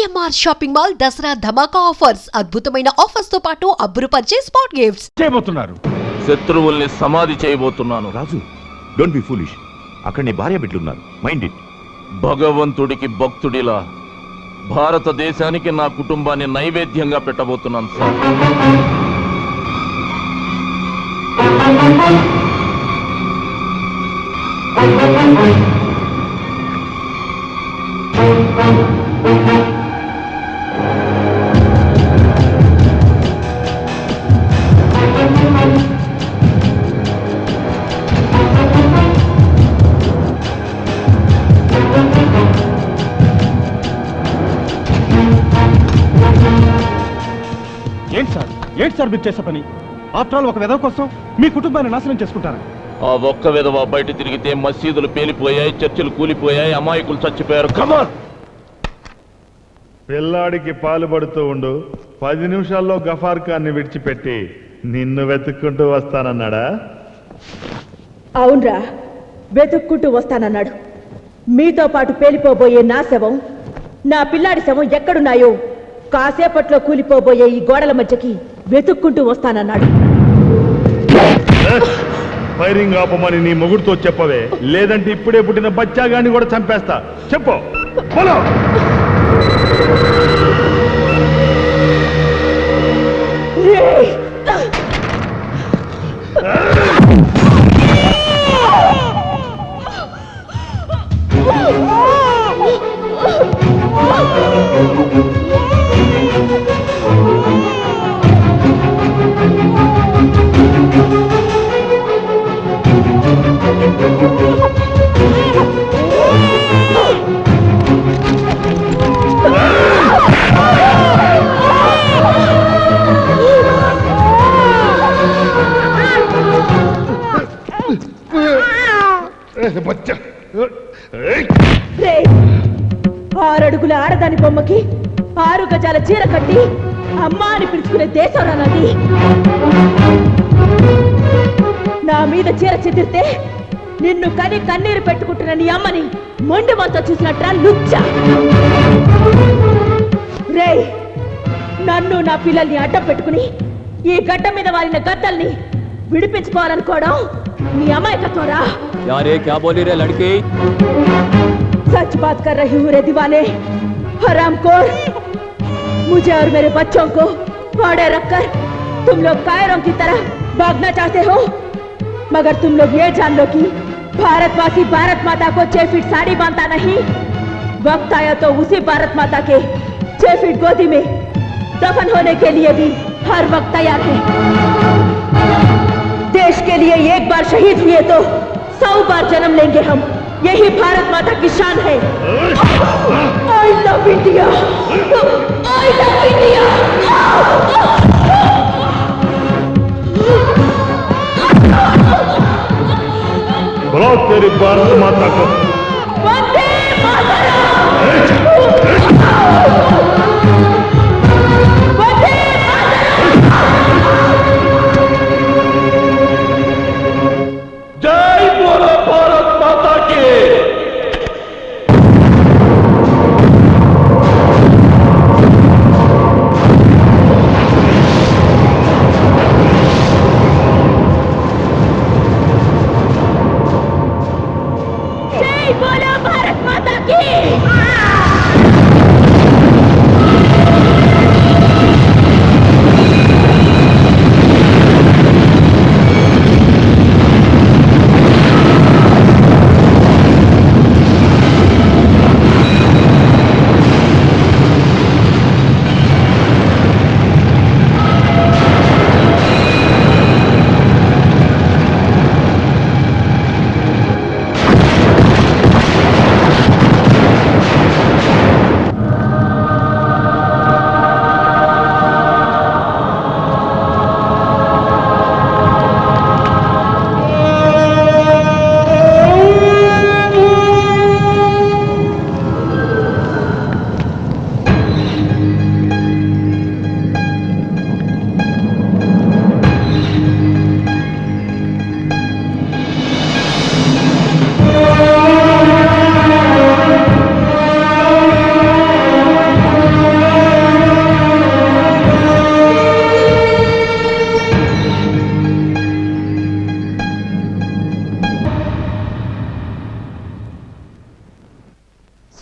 CMR shopping mall Dasara ధమాకా offers. అద్భుతమైన ఆఫర్స్తో పాటు అబ్బురుపరిచే స్పాట్ గిఫ్ట్స్ చేయబోతున్నారు. శత్రువుల్ని సమాధి చేయబోతున్నాను. రాజు డోంట్ బి ఫూలిష్ అక్కడ నీ భార్య బిడ్డలున్నారు. మైండ్ ఇట్ భగవంతుడికి భక్తుడిలా భారతదేశానికి నా కుటుంబాన్ని నైవేద్యంగా పెట్టబోతున్నాను సార్. ఏంటి మీరు చేసే పని. ఆఫ్టర్ ఆల్ ఒక విధవ కోసం మీ కుటుంబాన్ని నాశనం చేసుకుంటారా. ఆ ఒక్క విధవ బయట తిరిగితే మసీదులు పేలిపోయాయి చర్చిలు కూలిపోయాయి అమాయకులు చచ్చిపోయారు. కమాన్ పిల్లాడికి పాలు పడుతూ ఉండు. పది నిమిషాల్లో గఫార్ ఖాన్ని విడిచిపెట్టి నిన్ను వెతుక్కుంటూ వస్తానన్నాడా? అవునరా వెతుక్కుంటూ వస్తానన్నాడు. మీతో పాటు పేలిపోబోయే నా శవం నా పిల్లాడి శవం ఎక్కడున్నాయో కాసేపట్లో కూలిపోబోయే ఈ గోడల మధ్యకి వెతుక్కుంటూ వస్తానన్నాడు. ఫైరింగ్ ఆపమని నీ మొగుడుతో చెప్పవే. లేదంటే ఇప్పుడే పుట్టిన బచ్చాగాన్ని కూడా చంపేస్తా. చెప్పు. పోలో. రేయ్! బచ్చా ఆరడుగుల ఆడదాని బొమ్మకి ఆరు గజాల చీర కట్టి అమ్మ అని పిలుచుకునే దేశం నాది. నా మీద చీర చెదిరితే నిన్ను కని కన్నీరు పెట్టుకుంటున్న నీ అమ్మని మొండి మనతో చూసినట్రా లుచ్చ. రేయ్ నన్ను నా పిల్లల్ని అడ్డం పెట్టుకుని ఈ గడ్డ మీద వారిన గద్దల్ని విడిపించుకోవాలనుకోవడం नियमायचा थोड़ा क्या क्या बोली रे लड़की? सच बात कर रही हूँ रे दीवाने। हरामखोर मुझे और मेरे बच्चों को भाड़े रखकर तुम लोग कायरों की तरह भागना चाहते हो। मगर तुम लोग ये जान लो कि भारतवासी भारत माता को छह फीट साड़ी बांधता नहीं। वक्त आया तो उसी भारत माता के छह फीट गोदी में दफन होने के लिए भी हर वक्त तैयार है। देश के लिए एक बार शहीद हुए तो सौ बार जन्म लेंगे हम। यही भारत माता की शान है। I love India I love India बोलो तेरी भारत माता को। वंदे मातरम।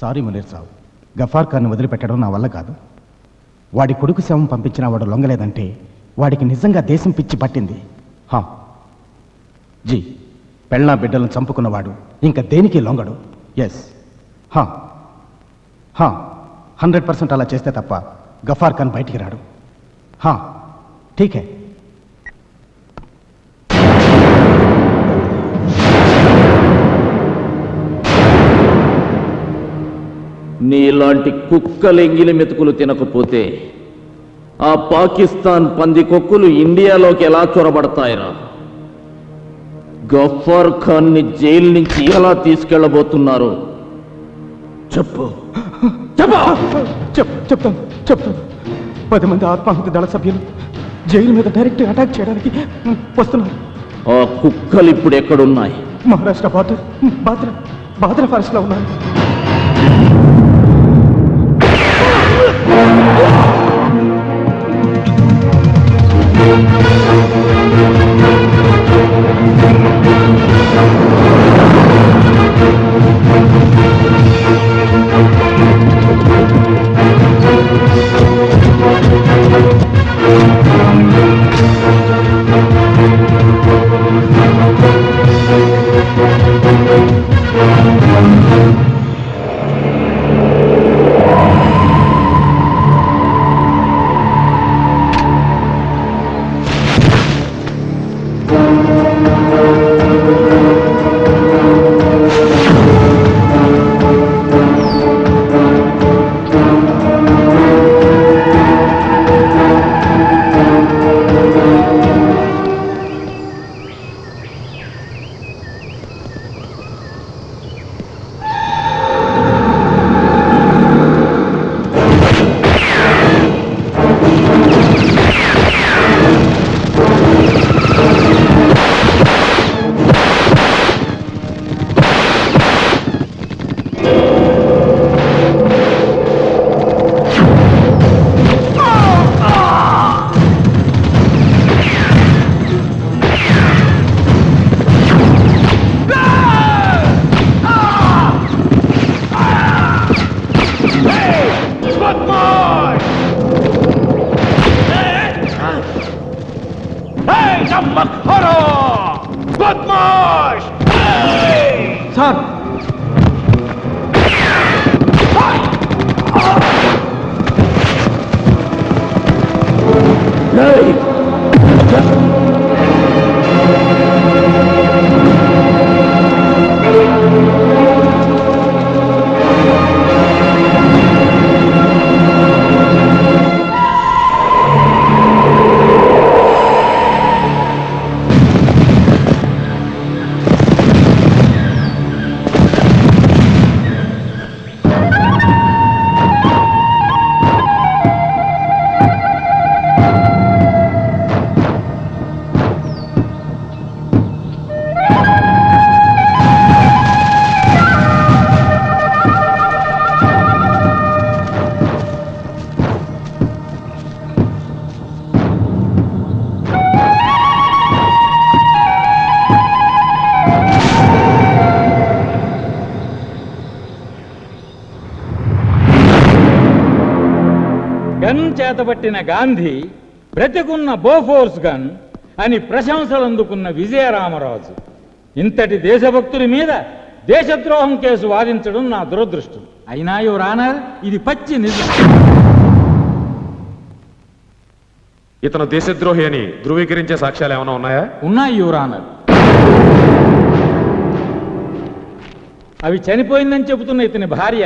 సారీ మునీర్ సాబ్. గఫార్ ఖాన్ని వదిలిపెట్టడం నా వల్ల కాదు. వాడి కొడుకు శవం పంపించిన వాడు లొంగలేదంటే వాడికి నిజంగా దేశం పిచ్చి పట్టింది. హా. జీ. పెళ్ళా బిడ్డలను చంపుకున్నవాడు ఇంకా దేనికి లొంగడు? ఎస్ హా. హా. హండ్రెడ్ పర్సెంట్ అలా చేస్తే తప్ప గఫార్ ఖాన్ బయటికి రాడు. హా. ఠీకే. నీలాంటి కుక్కలు ఎంగిలి మెతుకులు తినకపోతే ఆ పాకిస్తాన్ పంది కొక్కులు ఇండియాలోకి ఎలా చొరబడతాయిరా? గఫార్ ఖాన్ని జైలు నుంచి ఎలా తీసుకెళ్ళబోతున్నారు చెప్పు. చెప్పు! చెప్ చెప్తాను చెప్తాను. పది మంది ఆత్మాహుతి దళ సభ్యులు జైలు మీద డైరెక్ట్ అటాక్ చేయడానికి వస్తున్నారు. ఆ కుక్కలు ఇప్పుడు ఎక్కడున్నాయి? మహారాష్ట్ర బార్డర్ బాద్రా బాద్రా ఫారెస్ట్లో ఉన్నారు. Yeah. గన్ చేతబట్టిన గాంధీ బ్రతికున్న బోఫోర్స్ గన్ అని ప్రశంసలు అందుకున్న విజయరామరాజు. ఇంతటి దేశభక్తుడి మీద దేశద్రోహం కేసు వాదించడం నా దురదృష్టం. అయినా యువరానర్ ఇది పచ్చి నిజం. ఇతను దేశద్రోహి అని ధృవీకరించే సాక్ష్యాలు ఏమైనా ఉన్నాయా? ఉన్నాయి యువరానర్ అవి చనిపోయిందని చెబుతున్న ఇతని భార్య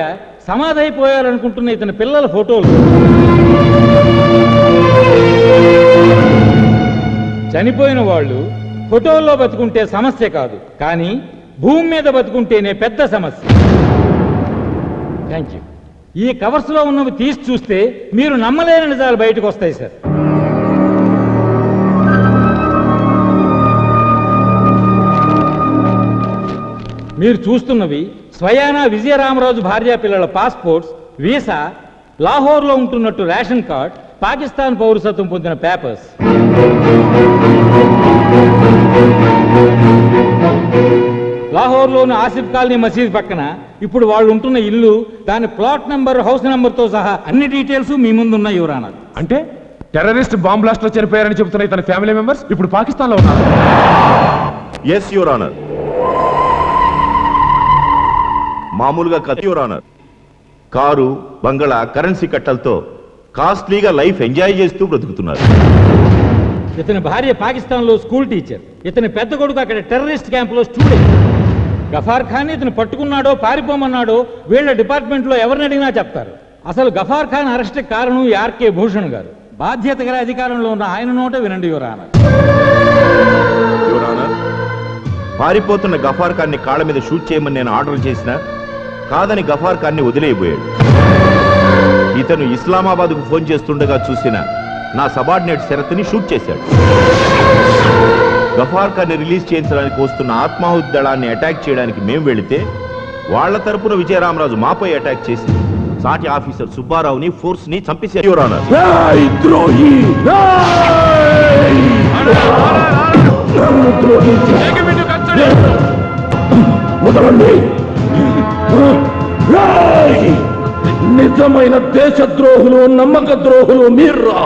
సమాధైపోయారనుకుంటున్న ఇతని పిల్లల ఫోటోలు. చనిపోయిన వాళ్ళు ఫోటోల్లో బతుకుంటే సమస్య కాదు కానీ భూమి మీద బతుకుంటేనే పెద్ద సమస్య. థ్యాంక్ యూ ఈ కవర్స్లో ఉన్నవి తీసి చూస్తే మీరు నమ్మలేని నిజాలు బయటకు వస్తాయి సార్. మీరు చూస్తున్నవి స్వయానా విజయరామరాజు భార్యా పిల్లల పాస్పోర్ట్స్ వీసా లాహోర్లో ఉంటున్నట్టు రేషన్ కార్డ్ పాకిస్తాన్ పౌరసత్వం పొందిన పేపర్స్. లాహోర్లోని ఆసిఫ్ కాలనీ మసీద్ పక్కన ఇప్పుడు వాళ్ళు ఉంటున్న ఇల్లు దాని ప్లాట్ నెంబర్ హౌస్ నెంబర్తో సహా అన్ని డీటెయిల్స్ మీ ముందు ఉన్నాయి యువరానర్ అంటే టెర్రరిస్ట్ బాంబ్ బ్లాస్ట్లో చనిపోయారని చెబుతున్న ఇతని ఫ్యామిలీ మెంబర్స్ ఇప్పుడు పాకిస్తాన్లో ఉన్నారు. Yes your honour. మామూలుగా కథ యువర్ ఆనర్. కారు బంగళా కరెన్సీ కట్టలతో కాస్ట్లీగా లైఫ్ ఎంజాయ్ చేస్తూ బ్రతుకుతున్నారు. ఇతని భార్య పాకిస్తాన్లో స్కూల్ టీచర్. ఇతని పెద్ద కొడుకు అక్కడ టెర్రరిస్ట్ క్యాంపులో స్టూడెంట్. గఫార్ ఖాన్ ఇతను పట్టుకున్నాడో పారిపోమన్నాడో వీళ్ళ డిపార్ట్మెంట్లో ఎవరిని అడిగినా చెప్తారు. అసలు గఫార్ ఖాన్ అరెస్ట్ కారణం ఆర్కే భూషణ్ గారు. బాధ్యత గల అధికారంలో ఉన్న ఆయన నోట వినండి యువరానర్ పారిపోతున్న గఫార్ ఖాన్ని కాళ్ళ మీద షూట్ చేయమని నేను ఆర్డర్ చేసిన కాదని గఫార్ ఖాన్ని వదిలేయబోయాడు. ఇతను ఇస్లామాబాద్కు ఫోన్ చేస్తుండగా చూసిన నా సబార్డినేట్ శరత్ని షూట్ చేశాడు. గఫార్ఖాన్ని రిలీజ్ చేయించడానికి వస్తున్న ఆత్మాహుతి దళాన్ని అటాక్ చేయడానికి మేము వెళితే వాళ్ళ తరపున విజయరామరాజు మాపై అటాక్ చేసి సాటి ఆఫీసర్ సుబ్బారావుని ఫోర్స్ని చంపేశారు నిజమైన దేశద్రోహులు నమ్మక ద్రోహులు మీర్రా.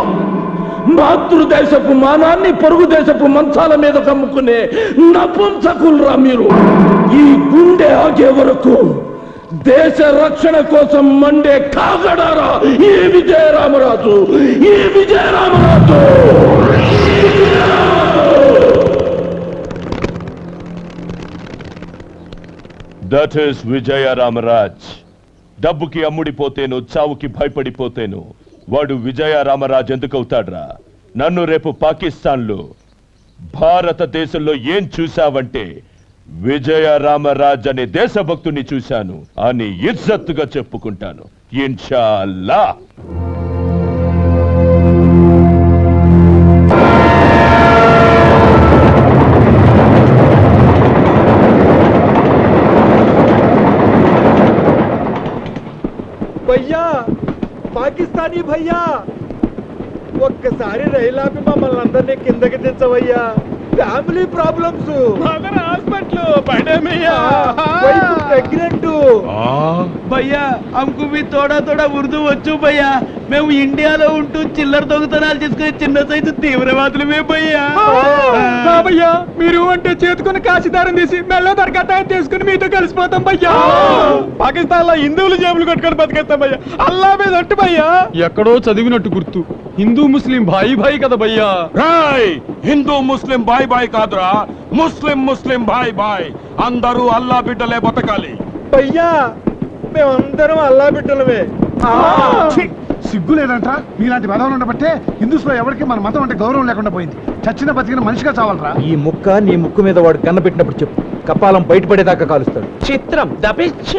మాతృదేశపు మానాన్ని పొరుగు దేశపు మంచాల మీద కమ్ముకునే నపుంసకులరా మీరు. ఈ గుండె ఆగే వరకు దేశ రక్షణ కోసం మండే కాగడారా ఈ విజయరామరాజు? ఈ విజయరామరాజు! దట్ ఈస్ విజయ రామరాజ్ డబ్బుకి అమ్ముడిపోతేను చావుకి భయపడిపోతేను వాడు విజయ రామరాజ్ ఎందుకు అవుతాడ్రా నన్ను రేపు పాకిస్తాన్లో భారతదేశంలో ఏం చూశావంటే విజయ రామరాజ్ అనే దేశభక్తుని చూశాను అని ఇజ్జత్తుగా చెప్పుకుంటాను. ఇన్షాల్లా. కానీ భయ్యా ఒక్కసారి రైలాపి మమ్మల్ని అందరినీ కిందకి దించవయ్యా. Family problems hospital pregnant. భయ్యా హమ్కు మీ తోడా తోడా ఉర్దూ వచ్చు భయ్యా. మేము ఇండియాలో ఉంటూ చిల్లర దొంగతనాలు చేసుకునే చిన్న సైజు తీవ్రవాదులమే భయ్యా. భయ్యా మీరు అంటే చేతుకుని కాశీదారం తీసి మెల్ల దరకట్ట తీసుకుని మీతో కలిసిపోతాం భయ్యా. పాకిస్తాన్లో హిందువులు జేబులు కొట్టుకొని బతికేస్తాం భయ్యా. అల్లా మీద ఒట్టు భయ్యా. ఎక్కడో చదివినట్టు గుర్తు. హిందూ ముస్లిం భాయి భాయి కదా భయ్యా. రాయ్ హిందూ ముస్లిం బాయ్ బాయ్ కాదురా. ముస్లిం ముస్లిం బాయ్ బాయ్. అందరూ అల్లా బిడ్డలే బతకాలి. భయ్యా మేమందరం అల్లా బిడ్డలమే. సిగ్గు లేదంట మీలాంటి వెధవలు ఉండబట్టే హిందూస్లో ఎవరికి మన మతం అంటే గౌరవం లేకుండా పోయింది. చచ్చిన బతికిన మనిషిగా చావాలరా? ఈ ముక్క నీ ముక్కు మీద వాడు కన్నపెట్టినప్పుడు చెప్పు. కపాలం బయటపడేదాకా కాలుస్తాడు. చిత్రం దపిచ్చ